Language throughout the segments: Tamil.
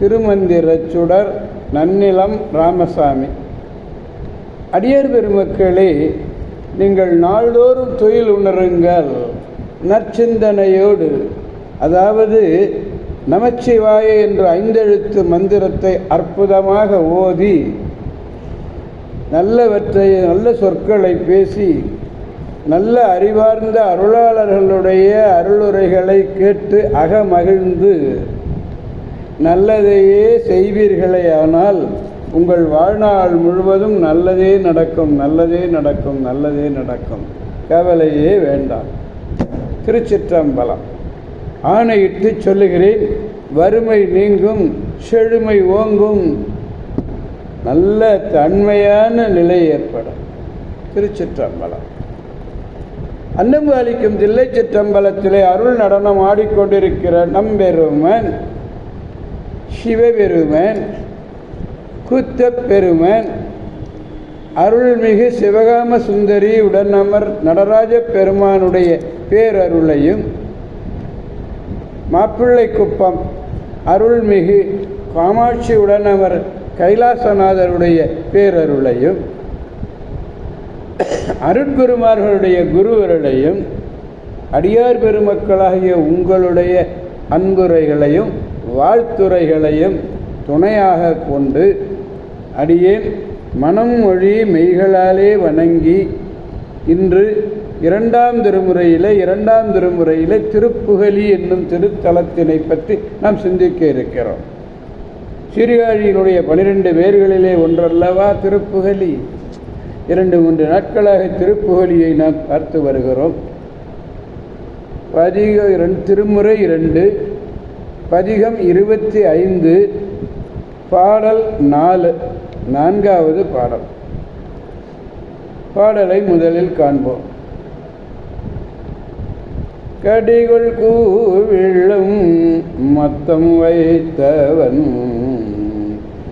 திருமந்திர சுடர் நன்னிலம் ராமசாமி. அடியார் பெருமக்களே நீங்கள் நாள்தோறும் தொழில் உணருங்கள் நற்சிந்தனையோடு. அதாவது நமச்சிவாய என்ற ஐந்தெழுத்து மந்திரத்தை அற்புதமாக ஓதி நல்லவற்றை நல்ல சொற்களை பேசி நல்ல அறிவார்ந்த அருளாளர்களுடைய அருளுரைகளை கேட்டு அகமகிழ்ந்து நல்லதையே செய்வீர்களே ஆனால் உங்கள் வாழ்நாள் முழுவதும் நல்லதே நடக்கும் நல்லதே நடக்கும் நல்லதே நடக்கும். கவலையே வேண்டாம். திருச்சிற்றம்பலம். ஆணையிட்டு சொல்லுகிறேன் வறுமை நீங்கும் செழுமை ஓங்கும். நல்ல தன்மையான நிலை ஏற்படும். திருச்சிற்றம்பலம். அன்னம்பாலிக்கும் தில்லை சிற்றம்பலத்திலே அருள் நடனம் ஆடிக்கொண்டிருக்கிற நம்பெருமன் சிவபெருமன் குத்தப்பெருமன் அருள்மிகு சிவகாம சுந்தரி உடனமர் நடராஜ பெருமானுடைய பேரருளையும் மாப்பிள்ளை குப்பம் அருள்மிகு காமாட்சி உடனமர் கைலாசநாதருடைய பேரருளையும் அருட்குருமார்களுடைய குருவருளையும் அடியார் பெருமக்களாகிய உங்களுடைய அன்புரைகளையும் வாழ்த்துரைகளையும் துணையாக கொண்டு அடியேன் மனம் மொழி மெய்களாலே வணங்கி இன்று இரண்டாம் திருமுறையில் இரண்டாம் திருமுறையில் திருப்புகலி என்னும் திருத்தலத்தினை பற்றி நாம் சிந்திக்க இருக்கிறோம். சீர்காழியினுடைய பனிரெண்டு பேர்களிலே ஒன்றல்லவா திருப்புகலி இரண்டு மூன்று நாட்களாக திருப்புகலியை நாம் பார்த்து வருகிறோம். பதிக இரண்டு திருமுறை இரண்டு பதிகம் இருபத்தி ஐந்து பாடல் நாலு. நான்காவது பாடல். பாடலை முதலில் காண்போம். கடிகள் கூவிழும் மத்தம் வைத்தவன்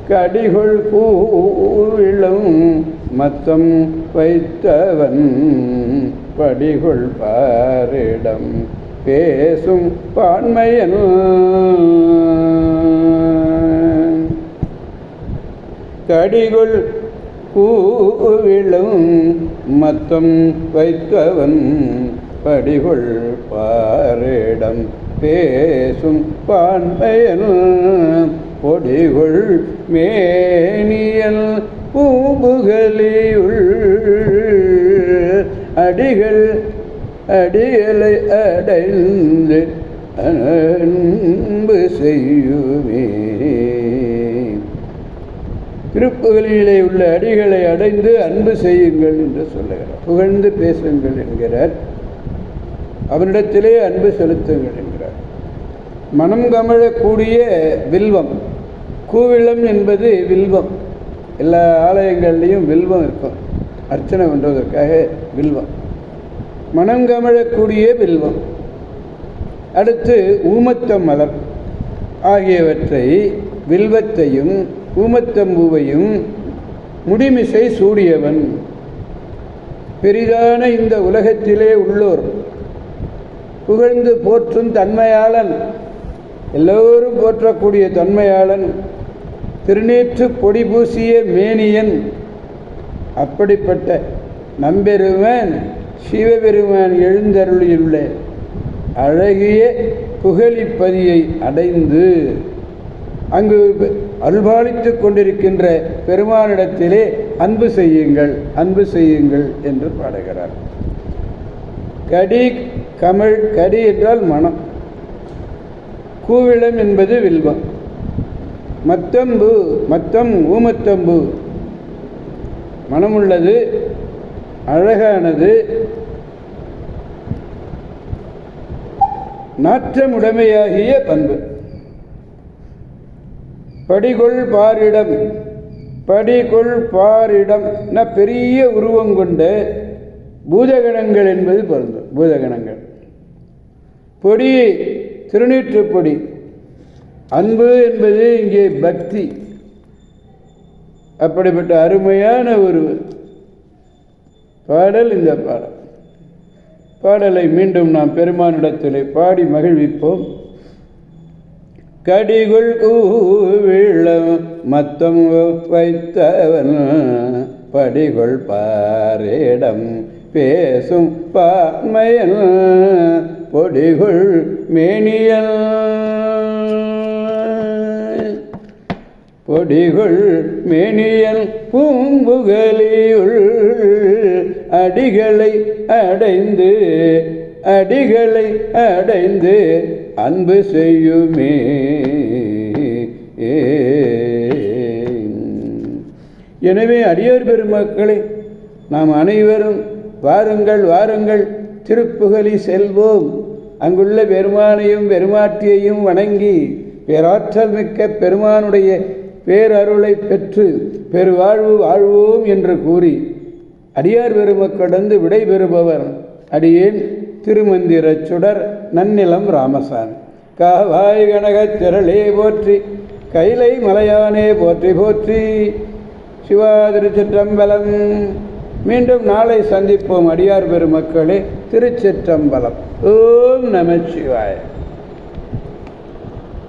கடிகள் கூவிழும் மத்தம் வைத்தவன் படிகுள் பாரிடம் பேசும் பான்மையன். கடிகுள் கூவிழும் மத்தம் வைத்தவன் படிகுள் பாரிடம் பேசும் பான்மையன். பொடிகுள் மேனியல் பூபுகலியுள் அடிகள் அடிகளை அடைந்து அன்பு செய்யுமே. திருப்புகளிலே உள்ள அடிகளை அடைந்து அன்பு செய்யுங்கள் என்று சொல்லுகிறார். புகழ்ந்து பேசுங்கள் என்கிறார். அவனிடத்திலே அன்பு செலுத்துங்கள் என்கிறார். மனம் கமழக்கூடிய வில்வம். கூவிளம் என்பது வில்வம். எல்லா ஆலயங்கள்லேயும் வில்வம் இருக்கும். அர்ச்சனை பண்ணுவதற்காக வில்வம். மனம் கமழக்கூடிய வில்வம். அடுத்து ஊமத்த மலர். ஆகியவற்றை வில்வத்தையும் ஊமத்தம்பூவையும் முடிமிசை சூடியவன். பெரிதான இந்த உலகத்திலே உள்ளோர் புகழ்ந்து போற்றும் தன்மையாளன் எல்லோரும் போற்றக்கூடிய தன்மையாளன் திருநீற்று பொடி பூசிய மேனியன் அப்படிப்பட்ட நம்பெருவன் சிவபெருமான் எழுந்தருளியுள்ள அழகிய புகழிப்பதியை அடைந்து அங்கு அல்பாலித்து கொண்டிருக்கின்ற பெருமானிடத்திலே அன்பு செய்யுங்கள் அன்பு செய்யுங்கள் என்று பாடுகிறார். கடி கமிழ் கடி என்றால் மனம். கூவிளம் என்பது வில்வம். மத்தம்பு மத்தம் ஊமத்தம்பு. மனமுள்ளது அழகானது. நாற்றமுடைமையாகிய பண்பு. படிகொள் பாரிடம் படிகொள் பாரிடம் பெரிய உருவம் கொண்ட பூதகணங்கள் என்பது பொருந்தும் பூதகணங்கள். பொடி திருநீற்றுப்பொடி. அன்பு என்பது இங்கே பக்தி. அப்படிப்பட்ட அருமையான ஒரு பாடல் இந்த பாடல். பாடலை மீண்டும் நாம் பெருமானிடத்திலே பாடி மகிழ்விப்போம். கடிகுள் கூவிளம் மத்தம் வைத்தவன் படிகுள் பாரிடம் பேசும் பான்மையன் பொடிகுள் மேனியல் கொடிகள் மேனியல் பூம்புகலியுள் அடிகளை அடைந்து அடிகளை அடைந்து அன்பு செய்யுமே. எனவே அடியோர் பெருமக்களை நாம் அனைவரும் வாருங்கள் வாருங்கள் திருப்புகலி செல்வோம். அங்குள்ள பெருமானையும் பெருமாட்டியையும் வணங்கி பேராற்றல் மிக்க பெருமானுடைய பேரருளை பெற்று பெருவாழ்வு வாழ்வோம் என்று கூறி அடியார் பெருமக்கடந்து விடைபெறுபவர் அடியேன் திருமந்திரச் சுடர் நன்னிலம் ராமசாமி. காவாய் கனகத் திரளே போற்றி கைலை மலையானே போற்றி போற்றி. சிவா திருச்சிற்றம்பலம். மீண்டும் நாளை சந்திப்போம் அடியார் பெருமக்களே திருச்சிற்றம்பலம். ஓம் நமச்சிவாய